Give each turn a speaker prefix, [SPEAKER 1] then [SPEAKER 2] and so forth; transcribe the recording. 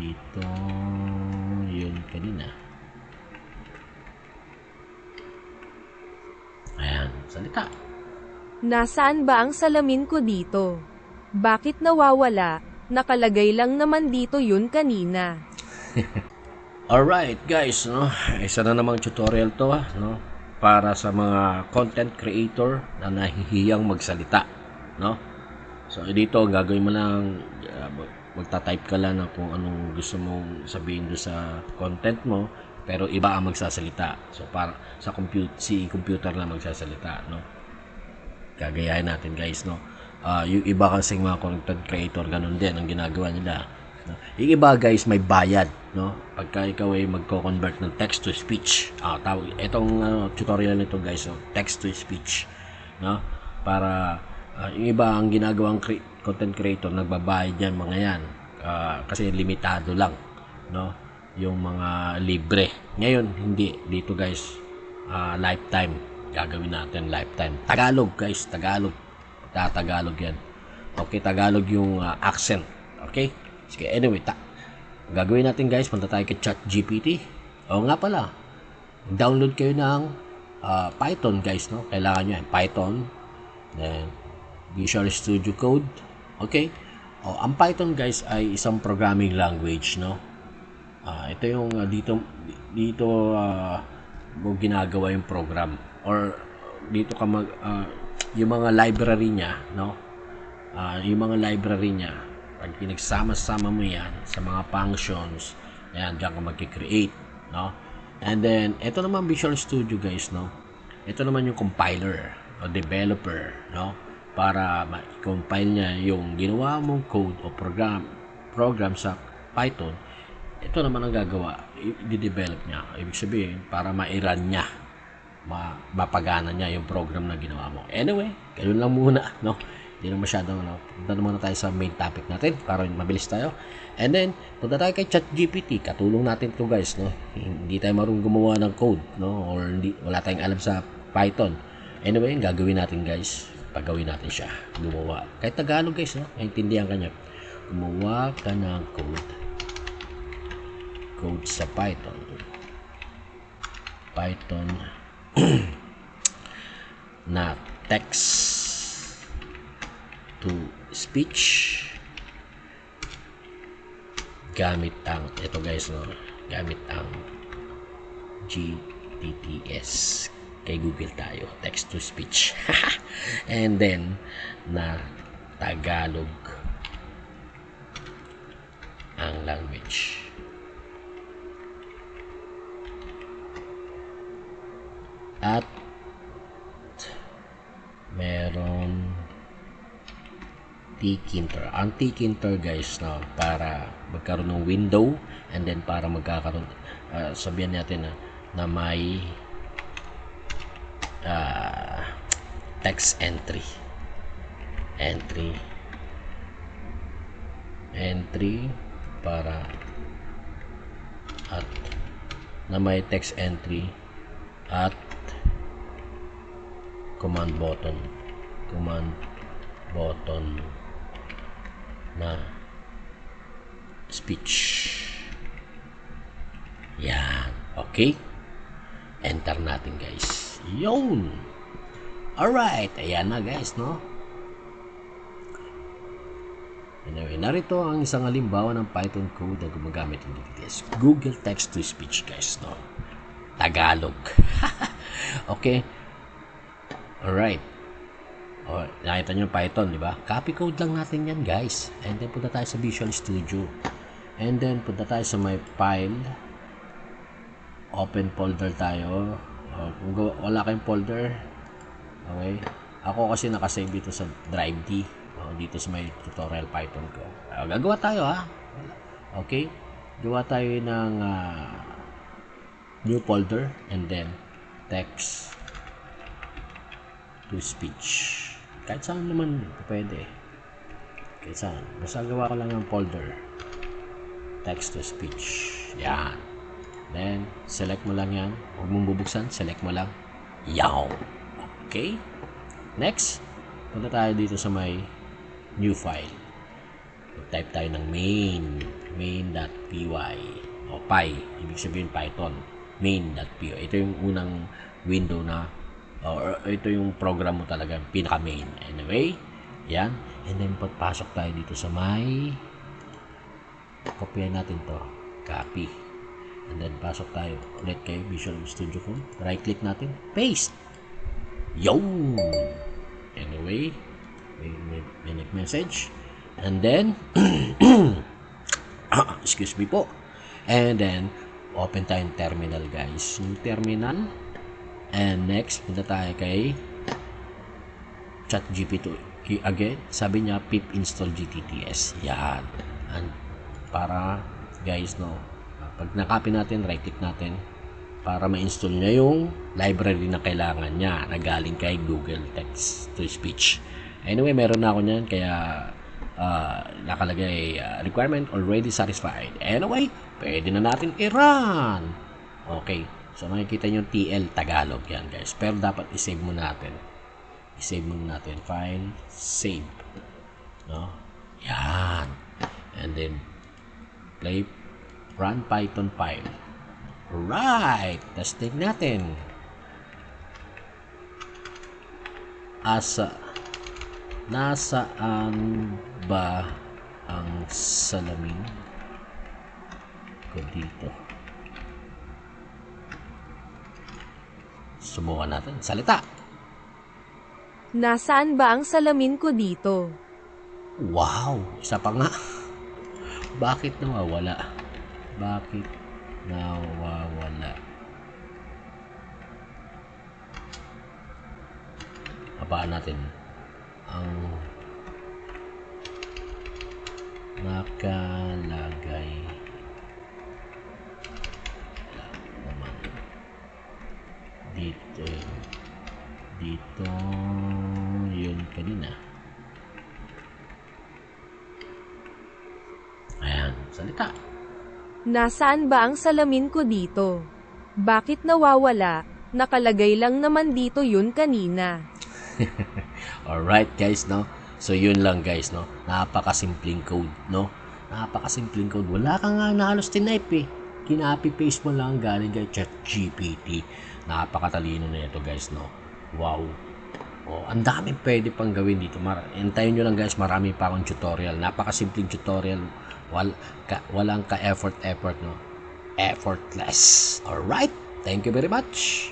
[SPEAKER 1] dito yun kanina ayan salita
[SPEAKER 2] Nasaan ba ang salamin ko dito? Bakit nawawala? Nakalagay lang naman dito yun kanina.
[SPEAKER 1] Alright guys, no? Isa na namang tutorial to, ah, no? Para sa mga content creator na nahihiyang magsalita, no? So dito gagawin mo lang uh, magta-type ka lang ng kung anong gusto mong sabihin do sa content mo, pero iba ang magsasalita. So para sa computer si computer lang magsasalita, no? Gagayahin natin guys, no? Ah, yung iba kasing mga content creator ganun din ang ginagawa nila. No? Yung iba guys may bayad, no? Pagka ikaw ay magko-convert ng text to speech. Ah, tawag itong ano, tutorial nito guys, no? text to speech, no? Para ah, yung iba ang ginagawang cre- content creator nagbabayad yan mga yan. Ah, kasi limitado lang, no? Yung mga libre. Ngayon hindi dito guys. ah, lifetime gagawin natin lifetime. Tagalog guys, Tagalog. Tatagalog yan. Okay, Tagalog yung ah, accent. Okay? Sige, anyway, ta gagawin natin guys, punta tayo kay ChatGPT. O nga pala, download kayo ng ah, Python guys, no? Kailangan nyo yan. Python, then Visual Studio Code. Okay? O, ang Python guys ay isang programming language, no? Ah, ito yung ah, dito dito ah, mo ginagawa yung program or dito ka mag ah, yung mga library niya, no? Ah, yung mga library niya, pag pinagsama-sama mo yan sa mga functions, ayan, diyan ka magki-create, no? And then, ito naman Visual Studio, guys, no? Ito naman yung compiler o developer, no? Para ma-compile niya yung ginawa mong code o program program sa Python. Ito naman ang gagawa, i-develop niya. Ibig sabihin, para ma-run niya ma mapagana niya yung program na ginawa mo. Anyway, ganun lang muna, no? Hindi na masyadong, no? Punta na muna tayo sa main topic natin para mabilis tayo. And then, punta tayo kay ChatGPT. Katulong natin to guys, no? Hindi tayo marunong gumawa ng code, no? Or hindi, wala tayong alam sa Python. Anyway, ang gagawin natin guys, pagawin natin siya, gumawa. Kahit Tagalog guys, no? Naintindihan ka niya. Gumawa ka ng code. Code sa Python. Python na text to speech gamit ang ito guys no gamit ang GTTS kay Google tayo. Text to speech. And then na Tagalog ang language. At meron Tkinter. Ang Tkinter guys no, para magkaroon ng window and then para magkakaroon uh, sabihan natin na, na may ah, text entry. Entry. Entry para at na may text entry at command button. Command button na speech. Yan. Okay. Enter natin guys yun alright ayan na guys no Anyway, narito ang isang halimbawa ng Python code na gumagamit ng DTS. Google Text to Speech, guys, no? Tagalog. okay? Alright. O, nakita nyo Python, di ba? Copy code lang natin yan, guys. And then, punta tayo sa Visual Studio. And then, punta tayo sa my file. Open folder tayo. O, kung wala kayong folder, okay? Ako kasi nakasave dito sa Drive D. O, dito sa may tutorial Python ko. O, gagawa tayo, ha? Okay? Gawa tayo ng ah, new folder and then text to speech. Kahit saan naman pwede. Kahit saan. Basta gawa ko lang ng folder. Text to speech. Yan. Then, select mo lang yan. Huwag mong bubuksan. Select mo lang. Yaw. Okay? Next, punta tayo dito sa may new file. Type tayo ng main. main.py o py ibig sabihin python main.py ito yung unang window na or ito yung program mo talaga pinaka main anyway yan and then pagpasok tayo dito sa may kopyahin natin to copy and then pasok tayo ulit kay Visual Studio Code right click natin. Paste! Yun! Anyway may, may, may nag-message. And then ah, excuse me po. And then open tayong terminal guys. Yung terminal. And next punta tayo kay chat GPT again. Sabi niya pip install GTTS yan. And para guys no pag nakapin natin right click natin para ma-install niya yung library na kailangan niya na galing kay Google Text to Speech. Anyway meron na ako niyan kaya ah, nakalagay ah, requirement already satisfied. Anyway pwede na natin i-run. Okay so makikita nyo TL Tagalog yan guys. Pero dapat i-save mo natin. I-save muna natin file save. No? Yan. And then play run python 5 right testing natin asa nasaan ba ang salamin ko dito subukan natin salita
[SPEAKER 2] Nasaan ba ang salamin ko dito?
[SPEAKER 1] Wow! Isa pa nga. Bakit nawawala? Bakit nawawala? Habaan natin? Ang nakalagay naman dito dito yun kanina. Ayan salita
[SPEAKER 2] Nasaan ba ang salamin ko dito? Bakit nawawala? Nakalagay lang naman dito yun kanina.
[SPEAKER 1] Alright guys, no? So yun lang guys, no? Napakasimpleng code, no? Napakasimpleng code. Wala ka nga na halos tinype eh. Kinapi-paste mo lang galing kay ChatGPT. Napakatalino na ito guys, no? Wow. Oh, ang dami pwede pang gawin dito. Mar Hintayin nyo lang guys, marami pa akong tutorial. Napakasimpleng tutorial. Wal ka walang ka-effort effort, no? Effortless. Alright? Thank you very much.